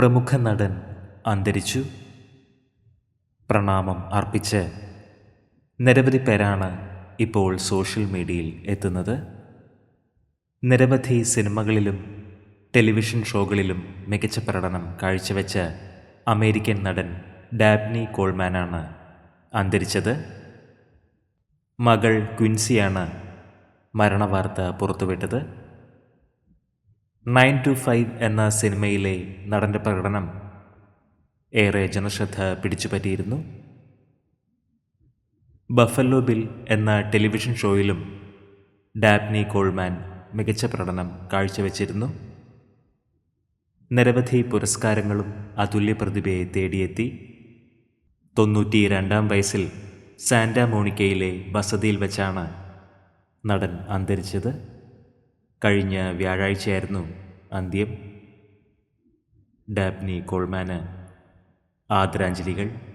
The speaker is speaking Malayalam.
പ്രമുഖ നടൻ. അന്തരിച്ചു. പ്രണാമം അർപ്പിച്ച് നിരവധി പേരാണ് ഇപ്പോൾ സോഷ്യൽ മീഡിയയിൽ എത്തുന്നത്. നിരവധി സിനിമകളിലും ടെലിവിഷൻ ഷോകളിലും മികച്ച പ്രകടനം കാഴ്ചവെച്ച അമേരിക്കൻ നടൻ ഡാബ്നി കോൾമാനാണ് അന്തരിച്ചത്. മകൾ ക്വിൻസിയാണ് മരണവാർത്ത പുറത്തുവിട്ടത്. നയൻ ടു ഫൈവ് എന്ന സിനിമയിലെ നടന്റെ പ്രകടനം ഏറെ ജനശ്രദ്ധ പിടിച്ചുപറ്റിയിരുന്നു. ബഫല്ലോ ബിൽ എന്ന ടെലിവിഷൻ ഷോയിലും ഡാപ്നി കോൾമാൻ മികച്ച പ്രകടനം കാഴ്ചവെച്ചിരുന്നു. നിരവധി പുരസ്കാരങ്ങളും അതുല്യ പ്രതിഭയെ തേടിയെത്തി. തൊണ്ണൂറ്റി രണ്ടാം വയസ്സിൽ സാന്റാ മോണിക്കയിലെ വസതിയിൽ വെച്ചാണ് നടൻ അന്തരിച്ചത്. കഴിഞ്ഞ വ്യാഴാഴ്ചയായിരുന്നു അന്ത്യം. ഡാബ്നി കോൾമാന് ആദരാഞ്ജലികൾ.